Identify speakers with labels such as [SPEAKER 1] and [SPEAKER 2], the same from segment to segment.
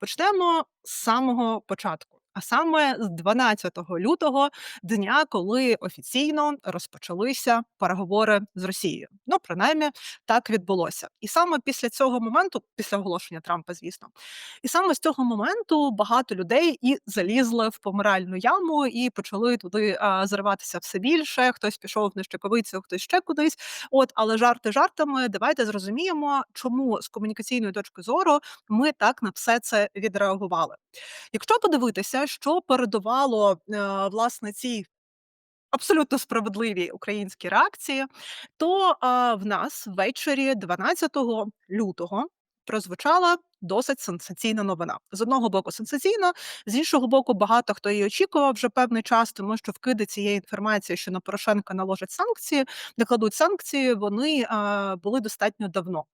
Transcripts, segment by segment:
[SPEAKER 1] Почнемо з самого початку, а саме з 12 лютого, дня, коли офіційно розпочалися переговори з Росією. Ну, принаймні, так відбулося. І саме після цього моменту, після оголошення Трампа, звісно, і саме з цього моменту багато людей і залізли в помиральну яму і почали туди а, зариватися все більше. Хтось пішов в нещековицю, хтось ще кудись. От, але жарти жартами, давайте зрозуміємо, чому з комунікаційної точки зору ми так на все це відреагували. Якщо подивитися, що передувало е, власне цій абсолютно справедливій українській реакції, то е, в нас ввечері 12 лютого прозвучала досить сенсаційна новина. З одного боку, сенсаційна, з іншого боку, багато хто її очікував вже певний час, тому що вкиди цієї інформації, що на Порошенка наложать санкції, накладуть санкції, вони е, були достатньо давно.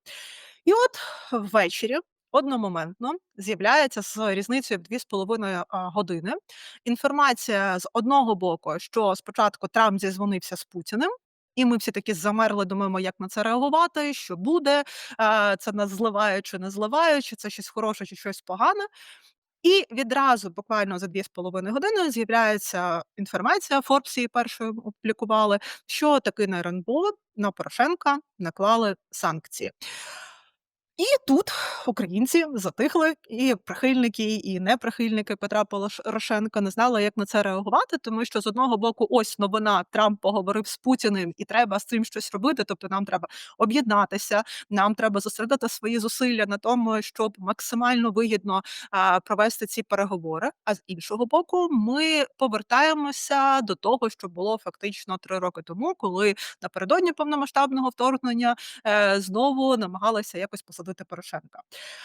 [SPEAKER 1] І от ввечері одномоментно з'являється з різницею в 2,5 а, години інформація з одного боку, що спочатку Трамп зізвонився з Путіним. І ми всі таки замерли, думаємо, як на це реагувати, що буде, це нас зливає чи не зливає, чи це щось хороше, чи щось погане. І відразу, буквально за 2,5 години, з'являється інформація, Форбс її першою опублікували, що таки на РНБО на Порошенка наклали санкції. І тут українці затихли, і прихильники, і неприхильники Петра Порошенка не знали, як на це реагувати, тому що з одного боку, ось новина Трамп поговорив з Путіним, і треба з цим щось робити. Тобто, нам треба об'єднатися, нам треба зосередити свої зусилля на тому, щоб максимально вигідно а, провести ці переговори. А з іншого боку, ми повертаємося до того, що було фактично три роки тому, коли напередодні повномасштабного вторгнення е, знову намагалися якось посадити Порошенка.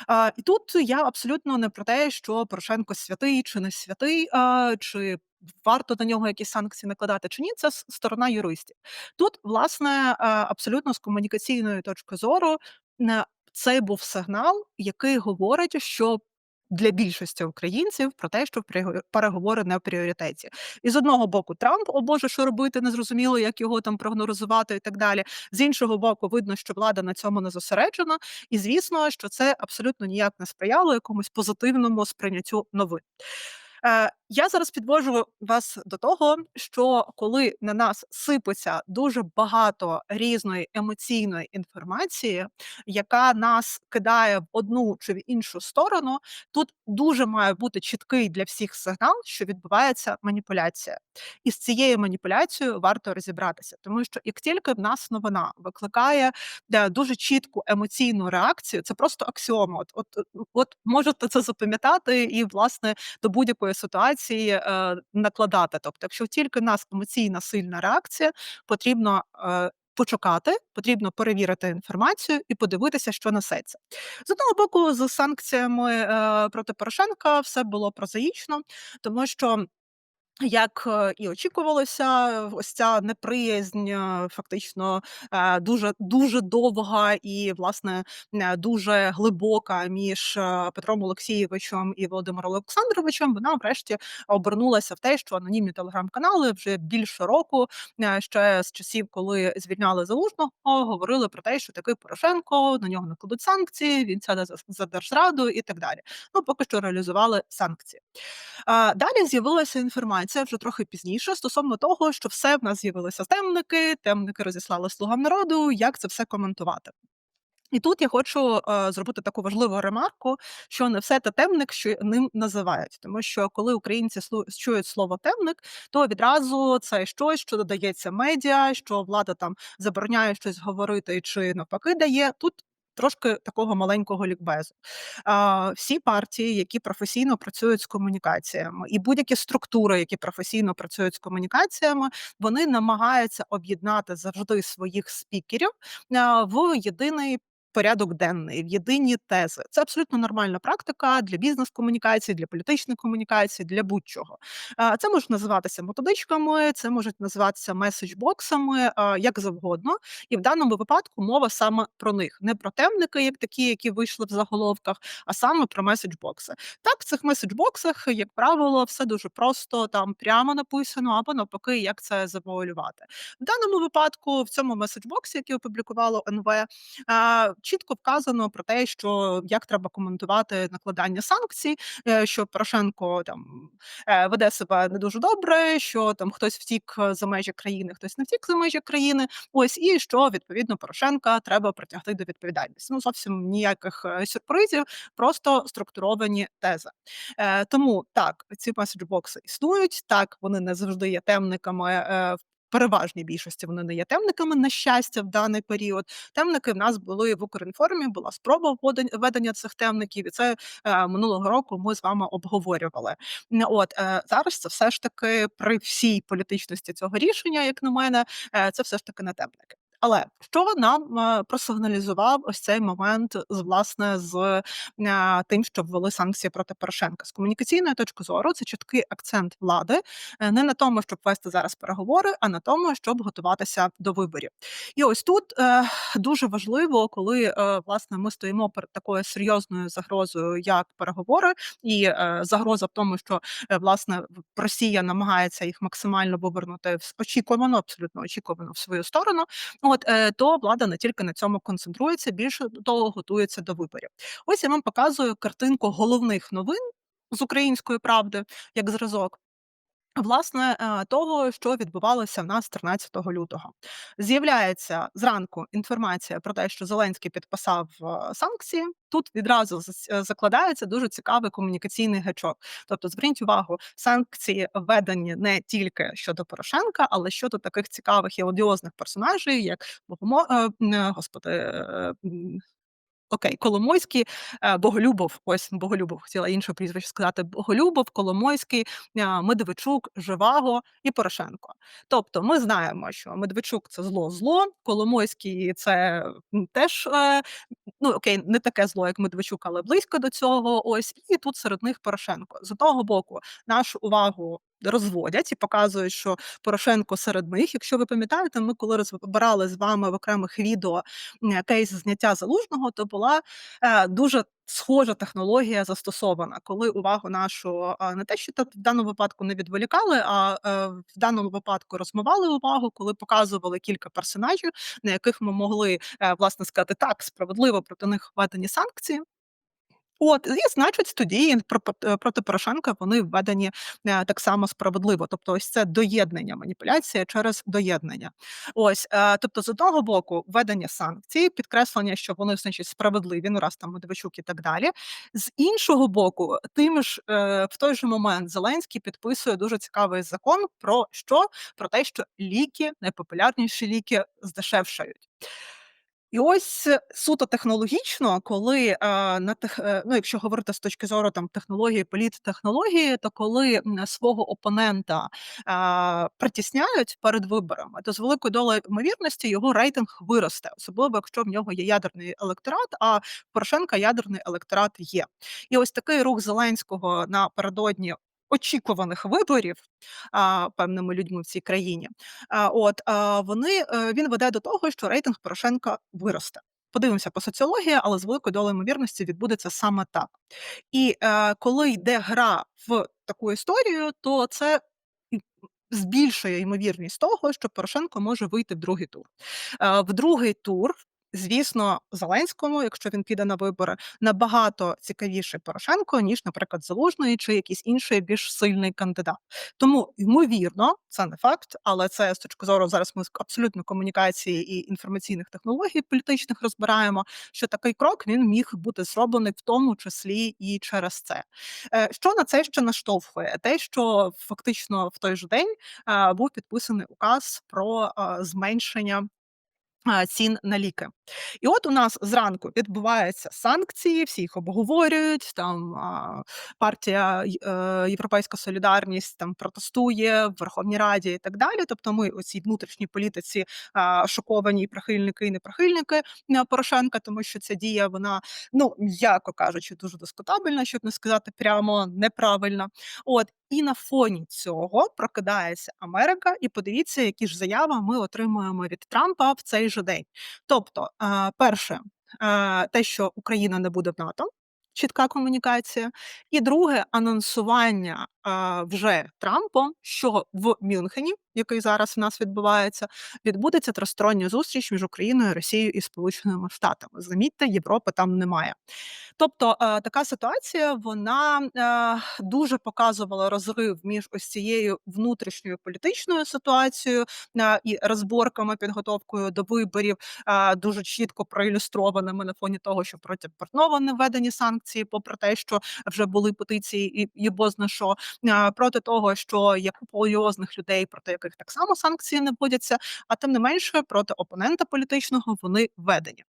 [SPEAKER 1] А, І тут я абсолютно не про те, що Порошенко святий чи не святий, а, чи варто на нього якісь санкції накладати чи ні, це сторона юристів. Тут, власне, абсолютно з комунікаційної точки зору. Це був сигнал, який говорить, що для більшості українців про те, що перего- переговори не в пріоритеті. І з одного боку, Трамп, о Боже, що робити, незрозуміло, як його там прогнозувати і так далі. З іншого боку, видно, що влада на цьому не зосереджена, і звісно, що це абсолютно ніяк не сприяло якомусь позитивному сприйняттю новин. Е, я зараз підвожу вас до того, що коли на нас сипеться дуже багато різної емоційної інформації, яка нас кидає в одну чи в іншу сторону, тут дуже має бути чіткий для всіх сигнал, що відбувається маніпуляція. І з цією маніпуляцією варто розібратися, тому що як тільки в нас новина викликає дуже чітку емоційну реакцію, це просто аксіома. От, от, от можете це запам'ятати, і власне до будь-якої ситуації е, накладати. Тобто, якщо тільки в нас емоційна сильна реакція, потрібно. Е, Почекати, потрібно перевірити інформацію і подивитися, що несеться. З одного боку, з санкціями е, проти Порошенка все було прозаїчно, тому що як, е, і очікувалося, ось ця неприязнь, е, фактично, е, дуже дуже довга і, власне, дуже глибока між, Петром Олексійовичем і Володимиром Олександровичем, вона врешті обернулася в те, що анонімні телеграм-канали вже більше року, ще з часів, коли звільняли Залужного, говорили про те, що такий Порошенко, на нього накладуть санкції, він сяде за за держзраду і так далі. Ну, поки що реалізували санкції. Далі з'явилася інформація вже трохи пізніше стосовно того, що все в нас з'явилися темники, темники розіслали слугам народу, як це все коментувати. І тут я хочу е, зробити таку важливу ремарку, що не все те темник, що ним називають, тому що коли українці чують слово темник, то відразу це щось, що додається медіа, що влада там забороняє щось говорити чи навпаки дає. Тут трошки такого маленького лікбезу. А, Всі партії, які професійно працюють з комунікаціями, і будь-які структури, які професійно працюють з комунікаціями, вони намагаються об'єднати завжди своїх спікерів в єдиний. Порядок денний в єдині тези. Це абсолютно нормальна практика для бізнес-комунікації, для політичної комунікації, для будь-чого. Це можуть називатися методичками, це можуть називатися меседж-боксами, як завгодно. І в даному випадку мова саме про них, не про темники, як такі, які вийшли в заголовках, а саме про меседж-бокси. Так, в цих меседж-боксах, як правило, все дуже просто там прямо написано, або навпаки, як це завуалювати. В даному випадку, в цьому меседж-боксі, який опублікувало НВ, чітко вказано про те, що як треба коментувати накладання санкцій, е, що Порошенко там е, веде себе не дуже добре, що там хтось втік за межі країни, хтось не втік за межі країни. Ось і що відповідно Порошенка треба притягти до відповідальності. Ну зовсім ніяких е, сюрпризів, просто структуровані тези. Е, Тому так, ці меседжбокси існують. Так, вони не завжди є темниками. е, в переважній більшості вони не є темниками, на щастя, в даний період. Темники в нас були в Укрінформі, була спроба введення цих темників, і це е, минулого року ми з вами обговорювали. От е, зараз це все ж таки при всій політичності цього рішення, як на мене, е, це все ж таки не темники. Але що нам е, просигналізував ось цей момент з власне з е, тим, що ввели санкції проти Порошенка з комунікаційної точки зору, це чіткий акцент влади е, не на тому, щоб вести зараз переговори, а на тому, щоб готуватися до виборів. І ось тут дуже важливо, коли власне ми стоїмо перед такою серйозною загрозою, як переговори, і загроза в тому, що власне Росія намагається їх максимально вивернути очікувано, абсолютно очікувано в свою сторону. От е, то влада не тільки на цьому концентрується, більше того готується до виборів. Ось я вам показую картинку головних новин з української правди як зразок. Власне, е, того, що відбувалося в нас 13 лютого, з'являється зранку інформація про те, що Зеленський підписав е, санкції. Тут відразу зас- е, закладається дуже цікавий комунікаційний гачок. Тобто, зверніть увагу, санкції введені не тільки щодо Порошенка, але щодо таких цікавих і одіозних персонажів, як Богомо... е, господи, Окей, Коломойський, е, Боголюбов, ось Боголюбов, хотіла інше прізвище сказати. Боголюбов, Коломойський, а, Медведчук, Живаго і Порошенко. Тобто, ми знаємо, що Медведчук це зло, зло, Коломойський це теж е, ну окей, не таке зло, як Медведчук, але близько до цього. Ось і тут серед них Порошенко. З одного боку, нашу увагу. Розводять і показують, що Порошенко серед них. Якщо ви пам'ятаєте, ми коли розбирали з вами в окремих відео кейс зняття залужного, то була е, дуже схожа технологія застосована, коли увагу нашу не те, що в даному випадку не відволікали, а е, в даному випадку розмивали увагу, коли показували кілька персонажів, на яких ми могли е, власне сказати так, справедливо проти них введені санкції. От, і значить, тоді про проти Порошенка вони введені е, так само справедливо. Тобто, ось це доєднання, маніпуляція через доєднання. Ось, е, тобто, з одного боку, введення санкцій, підкреслення, що вони значить справедливі, ну раз там Медведчук і так далі. З іншого боку, тим ж е, в той же момент Зеленський підписує дуже цікавий закон про що? Про те, що ліки, найпопулярніші ліки здешевшають. І ось е, суто технологічно, коли на тех, е, ну, якщо говорити з точки зору там технології, політтехнології, то коли свого опонента е, притісняють перед виборами, то з великою долею ймовірності його рейтинг виросте, особливо якщо в нього є ядерний електорат, а Порошенка ядерний електорат є. І ось такий рух Зеленського напередодні очікуваних виборів а, певними людьми в цій країні. А, от, а, вони, е, він веде до того, що рейтинг Порошенка виросте. Подивимося по соціології, але з великою долею ймовірності відбудеться саме так. І е, коли йде гра в таку історію, то це збільшує ймовірність того, що Порошенко може вийти в другий тур. Е, в другий тур. Звісно, Зеленському, якщо він піде на вибори, набагато цікавіший Порошенко, ніж, наприклад, Залужний чи якийсь інший більш сильний кандидат. Тому, ймовірно, це не факт, але це з точки зору зараз ми абсолютно комунікації і інформаційних технологій політичних розбираємо, що такий крок він міг бути зроблений в тому числі і через це. Е, Що на це ще наштовхує? Те, що фактично в той же день е, був підписаний указ про е, зменшення цін на ліки. І от у нас зранку відбуваються санкції, всі їх обговорюють. Там партія е, Європейська Солідарність там протестує в Верховній Раді і так далі. Тобто, ми у цій внутрішній політиці шоковані і прихильники, і неприхильники е, Порошенка, тому що ця дія, вона, ну м'яко кажучи, дуже дискутабельна, щоб не сказати прямо неправильна. От і на фоні цього прокидається Америка, і подивіться, які ж заяви ми отримуємо від Трампа в цей же день. Тобто, перше, те, що Україна не буде в НАТО, чітка комунікація, і друге анонсування вже Трампом, що в Мюнхені, який зараз у нас відбувається, відбудеться тристороння зустріч між Україною, Росією і Сполученими Штатами. Замітьте, Європи там немає. Тобто, е, така ситуація вона, е, дуже показувала розрив між ось цією внутрішньою політичною ситуацією, е, і розборками, підготовкою до виборів, дуже чітко проілюстрованими на фоні того, що проти Портнова не введені санкції, попри те, що вже були петиції і бозна що, проти того, що є купа людей, проти яких так само санкції не вводяться, а тим не менше проти опонента політичного вони введені.